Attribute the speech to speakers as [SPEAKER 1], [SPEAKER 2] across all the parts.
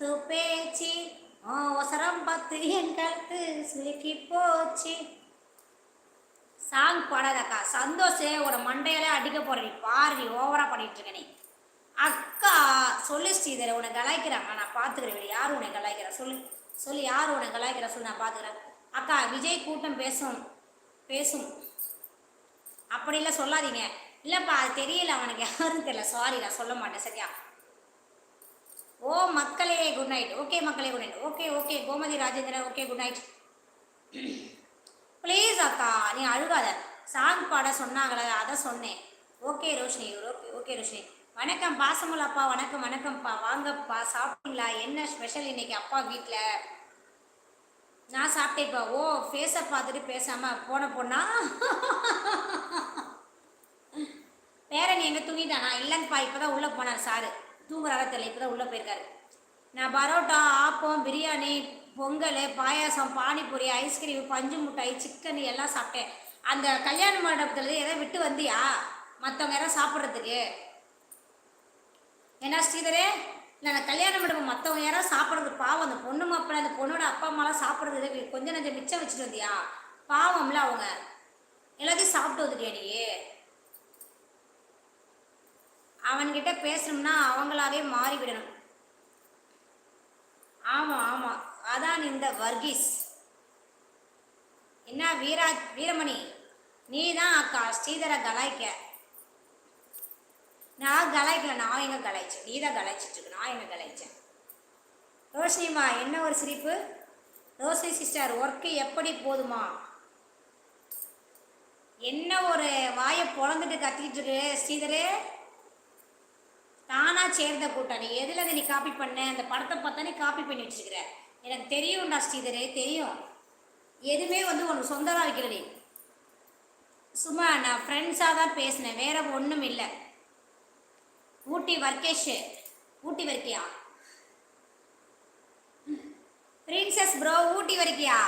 [SPEAKER 1] குத்து பேச்சு. அவசரம் ஒசரம் பத்து என் கழுத்து சுலுக்கி போச்சு. சாங் பாடாதக்கா சந்தோஷ் உன மண்டையில அடிக்க போற நீ பாரு நீ ஓவரா பண்ணிட்டு இருக்க நீ. அக்கா சொல்லு ஸ்ரீதர் உன்னை கலாய்க்கிறாங்க நான் பார்த்துக்கிறேன். யார்? உன்னை கலாய்க்கிறா சொல்லு. சொல்லு யார் உன்னை கலாய்க்கிறா சொல்லு நான் பார்த்துக்கிறேன். அக்கா விஜய் கூட்டம் பேசும் பேசும். அப்படிலாம் சொல்லாதீங்க. இல்லைப்பா அது தெரியல அவனுக்கு யாரும் தெரியல. சாரி நான் சொல்ல மாட்டேன் சரியா? ஓ மக்களே குட் நைட் ஓகே மக்களே good night okay okay Gomathi Rajendran okay good night please அக்கா நீ அழுகாத. சாங் பாட சொன்னாங்களே அதை சொன்னேன். Okay Roshini okay okay Roshini. வணக்கம் பாசமலாப்பா வணக்கம் வணக்கம்ப்பா. வாங்கப்பா சாப்பிட்டீங்களா? என்ன ஸ்பெஷல் இன்னைக்கு அப்பா வீட்டில் நான் சாப்பிட்டேன்ப்பா. ஓ ஃபேஸை பார்த்துட்டு பேசாமல் போன பொண்ணா? பேரன் எங்கே தூங்கிட்டானா? இல்லைங்கப்பா இப்போ தான் உள்ளே போனார் சாரு. தூங்குற தெரியல இப்போ தான் உள்ளே போயிருக்காரு. நான் பரோட்டா ஆப்பம் பிரியாணி பொங்கல் பாயாசம் பானிபூரி ஐஸ்கிரீம் பஞ்சு மிட்டாய் சிக்கன் எல்லாம் சாப்பிட்டேன். அந்த கல்யாண மண்டபத்தில் எதாவது விட்டு வந்தியா? மற்றவங்க யாராவது சாப்பிட்றதுக்கு? ஏன்னா ஸ்ரீதரே இல்லை நான் கல்யாண மண்டபம் மற்றவங்க யாராவது சாப்பிட்றது பாவம். அந்த பொண்ணு மாப்பிள்ள அந்த பொண்ணோட அப்பா அம்மாலாம் சாப்பிட்றது கொஞ்சம் நஞ்சம் மிச்சம் வச்சுட்டு வந்தியா? பாவம்ல அவங்க. எல்லாத்தையும் சாப்பிட்டு வந்துட்டியா நீ? அவன்கிட்ட பேசணும்னா அவங்களாவே மாறிவிடணும். ஆமாம் ஆமாம் அதான் இந்த வர்கீஸ். என்ன வீரா வீரமணி? நீ தான் அக்கா ஸ்ரீதரை கலாய்க்க. நான் கலாய்க்கல நான் எங்கே கலாய்ச்சேன்? நீ தான் கலாய்ச்சிட்ருக்கு நான் எங்கே கலாய்ச்சேன்? ரோஷினிமா என்ன ஒரு சிரிப்பு? ரோஷினி சிஸ்டர் ஒர்க்கு எப்படி போதுமா? என்ன ஒரு வாயை பொழந்துட்டு கத்திக்கிட்டு இருக்கு ஸ்ரீதரே? தானா சேர்ந்த கூட்டம் நீ எதுல நீ காப்பி பண்ண? அந்த படத்தை பார்த்தா நீ காப்பி பண்ணி வச்சிருக்கிற. எனக்கு தெரியும்டா ஸ்ரீதரே தெரியும். எதுவுமே வந்து உனக்கு சொந்தமாக வைக்கல நீ. சும்மா நான் ஃப்ரெண்ட்ஸாக தான் பேசினேன். வேற ஒன்றும் இல்லை. ஊட்டி வர்க்கேஷ் ஊட்டி வர்க்கியா? பிரின்சஸ் ப்ரோ ஊட்டி வரைக்கியா?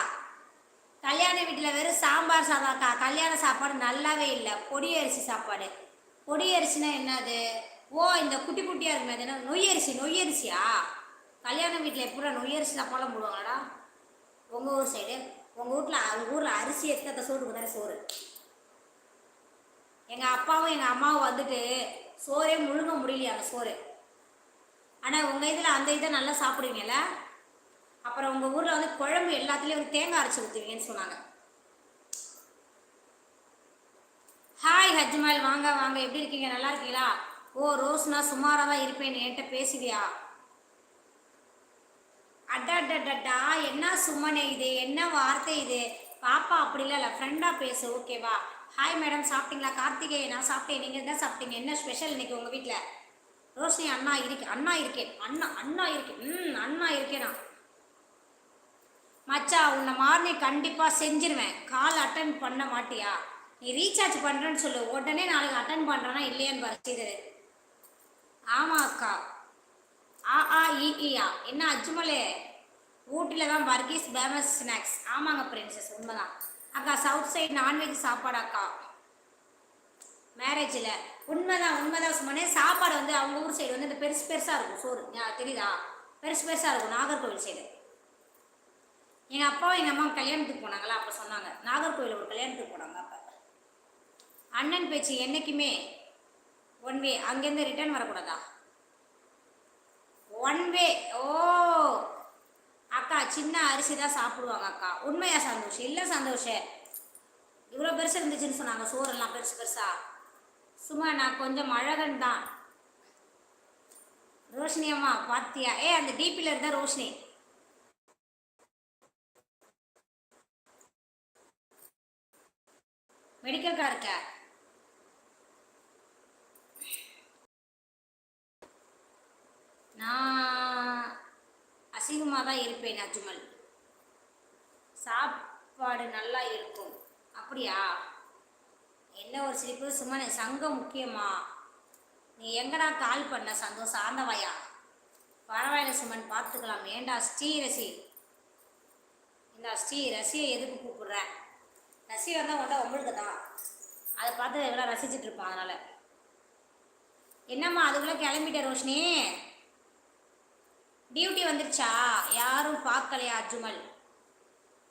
[SPEAKER 1] கல்யாண வீட்டில் வெறும் சாம்பார் சாதம் கல்யாண சாப்பாடு நல்லாவே இல்லை. பொடி அரிசி சாப்பாடு. பொடி அரிசினா என்னது? ஓ இந்த குட்டி குட்டியாக இருக்குமே அது என்ன நொய்யரிசி நொய்யரிசியா கல்யாண வீட்டில் எப்படா நொய்யரிசி சாப்பாடுலாம் போடுவாங்களா உங்கள் ஊர் சைடு உங்கள் வீட்டில் அவங்க ஊரில் அரிசி எடுத்து அந்த சோறுக்கு தானே சோறு. எங்கள் அப்பாவும் எங்கள் அம்மாவும் வந்துட்டு சோறே முழுங்க முடியலையா அந்த சோறு. ஆனால் உங்கள் இதில் அந்த இதை நல்லா சாப்பிடுவீங்கல்ல? அப்புறம் உங்கள் ஊரில் வந்து குழம்பு எல்லாத்துலேயும் தேங்காய் அரைச்சி ஊற்றுவீங்கன்னு சொன்னாங்க. ஹாய் ஹஜ்மால். வாங்க வாங்க. எப்படி இருக்கீங்க? நல்லா இருக்கீங்களா? ஓ ரோஸ்னா சுமாராக தான் இருப்பேன் என்கிட்ட பேசுவியா? அடடடடா என்ன சுமனே இது? என்ன வார்த்தை இது? பாப்பா அப்படிலாம் இல்லை ஃப்ரெண்டாக பேசு ஓகேவா ஹாய் மேடம் சாப்பிட்டீங்களா? கார்த்திகேய நான் சாப்பிட்டேன். நீங்கள் தான் சாப்பிட்டீங்க. என்ன ஸ்பெஷல் இன்னைக்கு உங்கள் வீட்டில் ரோஷினி அண்ணா இருக்கு அண்ணா இருக்கேன். அண்ணா அண்ணா இருக்கேன். ம் அண்ணா இருக்கேனா? மச்சா உன்னை மார்னிங் கண்டிப்பாக செஞ்சிருவேன். கால் அட்டன் பண்ண மாட்டியா? நீ ரீசார்ஜ் பண்ணுறேன்னு சொல்லு. உடனே நாளைக்கு அட்டன் பண்ணுறேன்னா இல்லையான்னு பாரு ஆமா ஆமாம் அக்கா ஆ ஆ இ என்ன அஜ்மலே? ஊட்டியில் தான் வர்கீஸ் ஃபேமஸ் ஸ்நாக்ஸ். ஆமாங்க பிரின்சஸ் உண்மைதான். அக்கா சவுத் சைடு நான்வெஜ் சாப்பாடு அக்கா மேரேஜில் உண்மைதான் உண்மைதான் சும்மானே சாப்பாடு வந்து அவங்க ஊர் சைடு வந்து இந்த பெருசு பெருசாக இருக்கும். சோறு. தெரியுதா? பெருசு பெருசாக இருக்கும் நாகர்கோவில் சைடு எங்கள் அப்பாவும் எங்கள் அம்மாவும் கல்யாணத்துக்கு போனாங்களா? அப்போ சொன்னாங்க. நாகர்கோவில் ஒரு கல்யாணத்துக்கு போனாங்க அப்போ. அண்ணன் பேச்சு என்றைக்குமே ஒன் வே அங்கேருந்து ரிட்டர்ன் வரக்கூடாதா? ஒன் வே ஓ. அக்கா சின்ன அரிசி தான் சாப்பிடுவாங்க அக்கா. உண்மையா சந்தோஷம் இல்லை சந்தோஷம் இவ்வளோ பெருசு இருந்துச்சுன்னு சொன்னாங்க. சோறெல்லாம் பெருசு பெருசா. சும்மா நான் கொஞ்சம் அழகன் தான். ரோஷினி அம்மா பாத்தியா? ஏ அந்த டிபியில் இருந்தால் ரோஷினி. மெடிக்கல் கார்க்க நான் சும்மா தான் இருப்பேன் அஜ்மல் சாப்பாடு நல்லா இருக்கும். அப்படியா? என்ன ஒரு சிரிப்பு? சும்மா நீ சங்கம் முக்கியமா? நீ எங்கடா கால் பண்ண சந்தோஷம் சார்ந்தவாயா பரவாயில்ல சுமன் பார்த்துக்கலாம். ஏண்டா ஸ்ரீ ரசி இந்த ஸ்ரீ ரசியை எதுக்கு கூப்பிடுற? ரசி வந்தால் உண்டா உங்களுக்கு தான். அதை பார்த்து எவ்வளோ ரசிச்சுட்டு இருப்பான் அதனால். என்னம்மா அதுக்குள்ளே கிளம்பிட்ட ரோஷினி? டியூட்டி வந்துருச்சா? யாரும் பார்க்கலையா அஜுமல்?